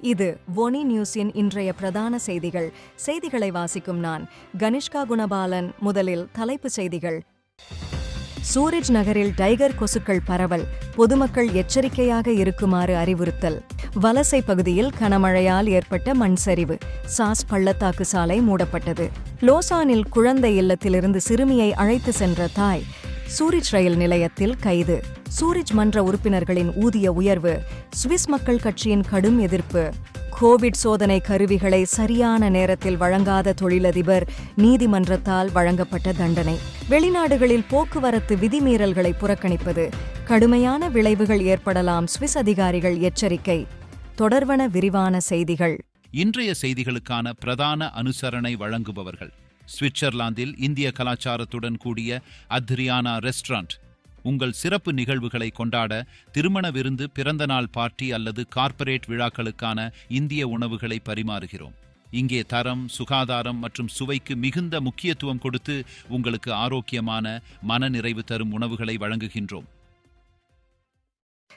இது ஒனி நியூஸின் இன்றைய பிரதான செய்திகள். செய்திகளை வாசிக்கும் நான் கனிஷ்கா குணபாலன். முதலில் தலைப்புச் செய்திகள். சூரஜ் நகரில் டைகர் கொசுக்கள் பரவல். பொதுமக்கள் எச்சரிக்கையாக இருக்குமாறு அறிவுறுத்தல். வலசை பகுதியில் கனமழையால் ஏற்பட்ட மண் சரிவு. சாஸ் பள்ளத்தாக்கு சாலை மூடப்பட்டது. லோசானில் குழந்தை இல்லத்திலிருந்து சிறுமியை அழைத்து சென்ற தாய். சூரிஜ் ரயில் நிலையத்தில் கைது. சூரிஜ் மன்ற உறுப்பினர்களின் ஊதிய உயர்வு சுவிஸ் மக்கள் கட்சியின் கடும் எதிர்ப்பு. கோவிட் சோதனை கருவிகளை சரியான நேரத்தில் வழங்காத தொழிலதிபர் நீதிமன்றத்தால் வழங்கப்பட்ட தண்டனை. வெளிநாடுகளில் போக்குவரத்து விதிமீறல்களை புறக்கணிப்பது கடுமையான விளைவுகள் ஏற்படலாம் சுவிஸ் அதிகாரிகள் எச்சரிக்கை. தொடர்வன விரிவான செய்திகள். இன்றைய செய்திகளுக்கான பிரதான அனுசரணை வழங்குபவர்கள் சுவிட்சர்லாந்தில் இந்திய கலாச்சாரத்துடன் கூடிய அத்ரியானா ரெஸ்டாரண்ட். உங்கள் சிறப்பு நிகழ்வுகளை கொண்டாட திருமண விருந்து பிறந்தநாள் பார்ட்டி அல்லது கார்ப்பரேட் விழாக்களுக்கான இந்திய உணவுகளை பரிமாறுகிறோம். இங்கே தரம் சுகாதாரம் மற்றும் சுவைக்கு மிகுந்த முக்கியத்துவம் கொடுத்து உங்களுக்கு ஆரோக்கியமான மனநிறைவு தரும் உணவுகளை வழங்குகின்றோம்.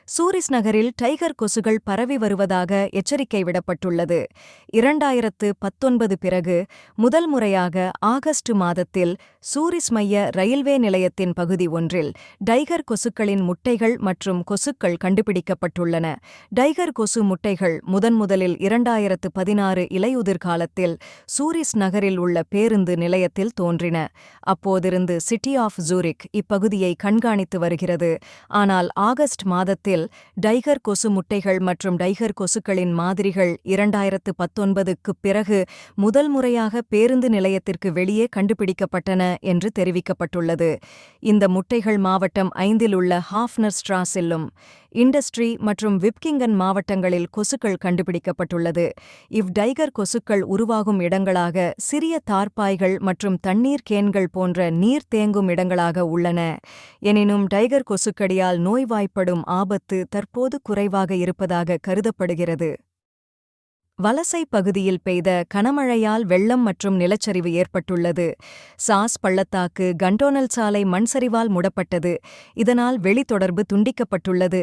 சூரிஸ் நகரில் டைகர் கொசுகள் பரவி வருவதாக எச்சரிக்கை விடப்பட்டுள்ளது. இரண்டாயிரத்து பத்தொன்பது பிறகு முதல் முறையாக ஆகஸ்ட் மாதத்தில் சூரிஸ் மைய ரயில்வே நிலையத்தின் பகுதி ஒன்றில் டைகர் கொசுக்களின் முட்டைகள் மற்றும் கொசுக்கள் கண்டுபிடிக்கப்பட்டுள்ளன. டைகர் கொசு முட்டைகள் முதன்முதலில் இரண்டாயிரத்து பதினாறு இலையுதிர் காலத்தில் சூரிஸ் நகரில் உள்ள பேருந்து நிலையத்தில் தோன்றின. அப்போதிருந்து சிட்டி ஆஃப் ஜூரிக் இப்பகுதியை கண்காணித்து வருகிறது. ஆனால் ஆகஸ்ட் மாதத்தில் டைகர் கொசு முட்டைகள் மற்றும் டைகர் கொசுக்களின் மாதிரிகள் இரண்டாயிரத்து பத்தொன்பதுக்குப் பிறகு முதல் முறையாக பேருந்து நிலையத்திற்கு வெளியே கண்டுபிடிக்கப்பட்டன என்று தெரிவிக்கப்பட்டுள்ளது. இந்த முட்டைகள் மாவட்டம் ஐந்தில் உள்ள ஹாஃப்னர் ஸ்ட்ராஸிலும் இண்டஸ்ட்ரி மற்றும் விப்கிங்கன் மாவட்டங்களில் கொசுக்கள் கண்டுபிடிக்கப்பட்டுள்ளது. இவ் டைகர் கொசுக்கள் உருவாகும் இடங்களாக சிறிய தார்ப்பாய்கள் மற்றும் தண்ணீர் கேன்கள் போன்ற நீர் தேங்கும் இடங்களாக உள்ளன. எனினும் டைகர் கொசுக்கடியால் நோய்வாய்ப்படும் ஆபத்து தற்போது குறைவாக இருப்பதாக கருதப்படுகிறது. வலசை பகுதியில் பெய்த கனமழையால் வெள்ளம் மற்றும் நிலச்சரிவு ஏற்பட்டுள்ளது. சாஸ் பள்ளத்தாக்கு கண்டோனல் சாலை மண்சரிவால் மூடப்பட்டது. இதனால் வெளித்தொடர்பு துண்டிக்கப்பட்டுள்ளது.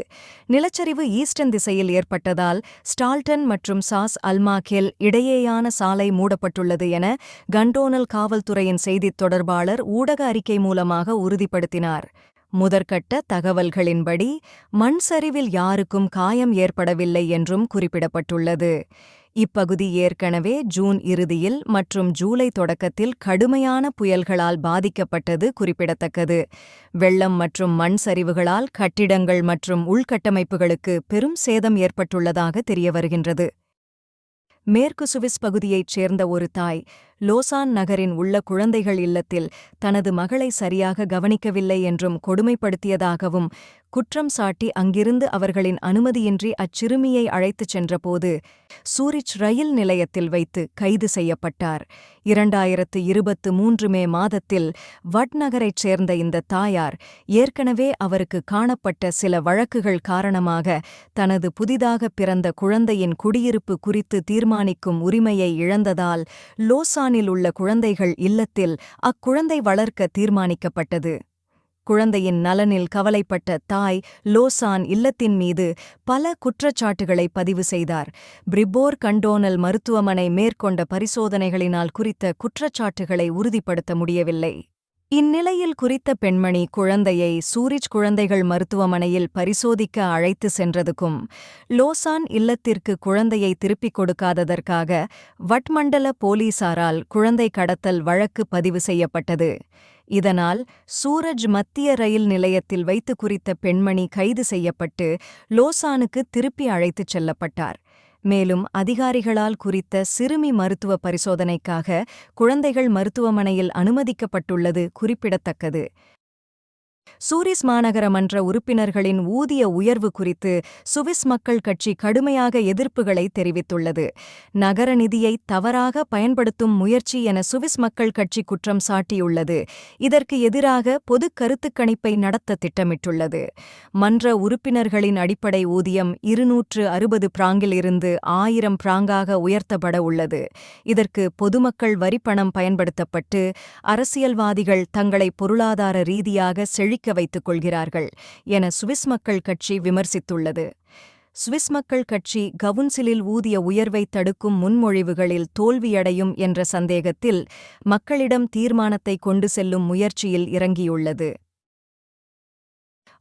நிலச்சரிவு ஈஸ்டர்ன் திசையில் ஏற்பட்டதால் ஸ்டால்டன் மற்றும் சாஸ் அல்மாக்கெல் இடையேயான சாலை மூடப்பட்டுள்ளது என கண்டோனல் காவல்துறையின் செய்தித் தொடர்பாளர் ஊடக அறிக்கை மூலமாக உறுதிப்படுத்தினார். முதற்கட்ட தகவல்களின்படி மண் சரிவில் யாருக்கும் காயம் ஏற்படவில்லை என்றும் குறிப்பிடப்பட்டுள்ளது. இப்பகுதி ஏற்கனவே ஜூன் இறுதியில் மற்றும் ஜூலை தொடக்கத்தில் கடுமையான புயல்களால் பாதிக்கப்பட்டது குறிப்பிடத்தக்கது. வெள்ளம் மற்றும் மண் சரிவுகளால் கட்டிடங்கள் மற்றும் உள்கட்டமைப்புகளுக்கு பெரும் சேதம் ஏற்பட்டுள்ளதாக தெரியவருகின்றது. மேற்கு சுவிஸ் பகுதியைச் சேர்ந்த ஒரு தாய் லோசான் நகரின் உள்ள குழந்தைகள் இல்லத்தில் தனது மகளை சரியாக கவனிக்கவில்லை என்றும் கொடுமைப்படுத்தியதாகவும் குற்றம் சாட்டி அங்கிருந்து அவர்களின் அனுமதியின்றி அச்சிறுமியை அழைத்துச் சென்றபோது சூரிச் ரயில் நிலையத்தில் வைத்து கைது செய்யப்பட்டார். இரண்டாயிரத்து இருபத்து மூன்று மே மாதத்தில் வட்நகரைச் சேர்ந்த இந்த தாயார் ஏற்கனவே அவருக்கு காணப்பட்ட சில வழக்குகள் காரணமாக தனது புதிதாக பிறந்த குழந்தையின் குடியிருப்பு குறித்து தீர்மானிக்கும் உரிமையை இழந்ததால் லோசானில் உள்ள குழந்தைகள் இல்லத்தில் அக்குழந்தை வளர்க்க தீர்மானிக்கப்பட்டது. குழந்தையின் நலனில் கவலைப்பட்ட தாய் லோசான் இல்லத்தின் மீது பல குற்றச்சாட்டுகளை பதிவு செய்தார். பிரிபோர் கண்டோனல் மருத்துவமனை மேற்கொண்ட பரிசோதனைகளினால் குறித்த குற்றச்சாட்டுகளை உறுதிப்படுத்த முடியவில்லை. இந்நிலையில் குறித்த பெண்மணி குழந்தையை சூரிஜ் குழந்தைகள் மருத்துவமனையில் பரிசோதிக்க அழைத்து சென்றதுக்கும் லோசான் இல்லத்திற்கு குழந்தையை திருப்பிக் கொடுக்காததற்காக வட்மண்டல போலீசாரால் குழந்தை கடத்தல் வழக்கு பதிவு செய்யப்பட்டது. இதனால் சூரஜ் மத்திய ரயில் நிலையத்தில் வைத்து குறித்த பெண்மணி கைது செய்யப்பட்டு லோசானுக்கு திருப்பி அழைத்துச் செல்லப்பட்டார். மேலும் அதிகாரிகளால் குறித்த சிறுமி மருத்துவ பரிசோதனைக்காக குழந்தைகள் மருத்துவமனையில் அனுமதிக்கப்பட்டுள்ளது குறிப்பிடத்தக்கது. சூரிஸ் மாநகர மன்ற உறுப்பினர்களின் ஊதிய உயர்வு குறித்து சுவிஸ் மக்கள் கட்சி கடுமையாக எதிர்ப்புகளை தெரிவித்துள்ளது. நகர நிதியை தவறாக பயன்படுத்தும் முயற்சி என சுவிஸ் மக்கள் கட்சி குற்றம் சாட்டியுள்ளது. இதற்கு எதிராக பொது கருத்துக்கணிப்பை நடத்த திட்டமிட்டுள்ளது. மன்ற உறுப்பினர்களின் அடிப்படை ஊதியம் இருநூற்று அறுபது பிராங்கில் இருந்து ஆயிரம் பிராங்காக உயர்த்தப்பட உள்ளது. இதற்கு பொதுமக்கள் வரிப்பணம் பயன்படுத்தப்பட்டு அரசியல்வாதிகள் தங்களை பொருளாதார ரீதியாக செழிக்க வைத்துக் கொள்கிறார்கள் என சுவிஸ் மக்கள் கட்சி விமர்சித்துள்ளது. சுவிஸ் மக்கள் கட்சி கவுன்சிலில் ஊதிய உயர்வை தடுக்கும் முன்மொழிவுகளில் தோல்வியடையும் என்ற சந்தேகத்தில் மக்களிடம் தீர்மானத்தை கொண்டு செல்லும் முயற்சியில் இறங்கியுள்ளது.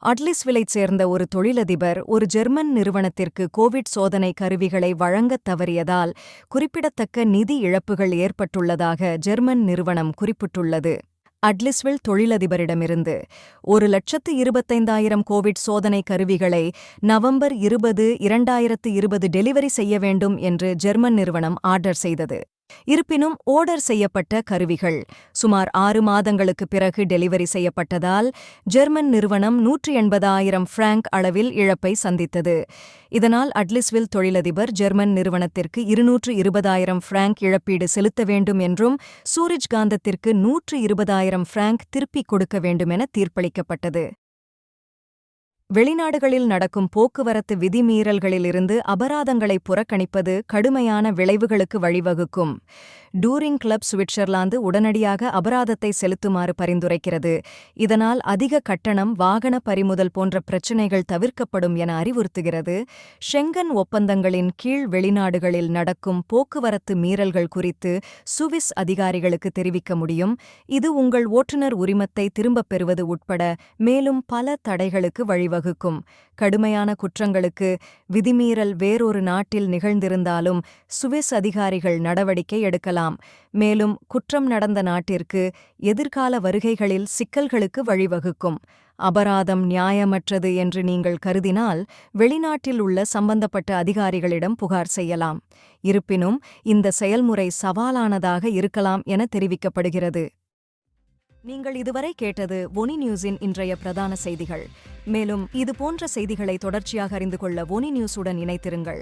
அட்லிஸ்விலைச் சேர்ந்த ஒரு தொழிலதிபர் ஒரு ஜெர்மன் நிறுவனத்திற்கு கோவிட் சோதனை கருவிகளை வழங்கத் தவறியதால் குறிப்பிடத்தக்க நிதி இழப்புகள் ஏற்பட்டுள்ளதாக ஜெர்மன் நிறுவனம் குறிப்பிட்டுள்ளது. அட்லிஸ்வில் தொழிலதிபரிடமிருந்து ஒரு லட்சத்து இருபத்தைந்தாயிரம் கோவிட் சோதனை கருவிகளை நவம்பர் இருபது இரண்டாயிரத்து இருபது டெலிவரி செய்ய வேண்டும் என்று ஜெர்மன் நிறுவனம் ஆர்டர் செய்தது. இருப்பினும் ஓர்டர் செய்யப்பட்ட கருவிகள். சுமார் ஆறு மாதங்களுக்கு பிறகு டெலிவரி செய்யப்பட்டதால் ஜெர்மன் நிறுவனம் நூற்றி எண்பதாயிரம் பிராங்க் அளவில் இழப்பை சந்தித்தது. இதனால் அட்லிஸ்வில் தொழிலதிபர் ஜெர்மன் நிறுவனத்திற்கு இருநூற்று இருபதாயிரம் பிராங்க் இழப்பீடு செலுத்த வேண்டும் என்றும் சூரிஜ் காந்தத்திற்கு நூற்று இருபதாயிரம் பிராங்க் திருப்பிக் கொடுக்க வேண்டுமென தீர்ப்பளிக்கப்பட்டது. வெளிநாடுகளில் நடக்கும் போக்குவரத்து விதிமீறல்களிலிருந்து அபராதங்களை புறக்கணிப்பது கடுமையான விளைவுகளுக்கு வழிவகுக்கும். டூரிங் கிளப் சுவிட்சர்லாந்து உடனடியாக அபராதத்தை செலுத்துமாறு பரிந்துரைக்கிறது. இதனால் அதிக கட்டணம் வாகன பறிமுதல் போன்ற பிரச்சினைகள் தவிர்க்கப்படும் என அறிவுறுத்துகிறது. ஷெங்கன் ஒப்பந்தங்களின் கீழ் வெளிநாடுகளில் நடக்கும் போக்குவரத்து மீறல்கள் குறித்து சுவிஸ் அதிகாரிகளுக்கு தெரிவிக்க முடியும். இது உங்கள் ஓட்டுநர் உரிமத்தை திரும்பப் பெறுவது உட்பட மேலும் பல தடைகளுக்கு வழிவகுக்கும். கடுமையான குற்றங்களுக்கு விதிமீறல் வேறொரு நாட்டில் நிகழ்ந்திருந்தாலும் சுவிஸ் அதிகாரிகள் நடவடிக்கை எடுக்கலாம். மேலும் குற்றம் நடந்த நாட்டிற்கு எதிர்கால வருகைகளில் சிக்கல்களுக்கு வழிவகுக்கும். அபராதம் நியாயமற்றது என்று நீங்கள் கருதினால் வெளிநாட்டில் உள்ள சம்பந்தப்பட்ட அதிகாரிகளிடம் புகார் செய்யலாம். இருப்பினும் இந்த செயல்முறை சவாலானதாக இருக்கலாம் என தெரிவிக்கப்படுகிறது. நீங்கள் இதுவரை கேட்டது ஒனி நியூஸின் இன்றைய பிரதான செய்திகள். மேலும் இது போன்ற செய்திகளை தொடர்ச்சியாக அறிந்து கொள்ள ஒனி நியூஸுடன் இணைத்திருங்கள்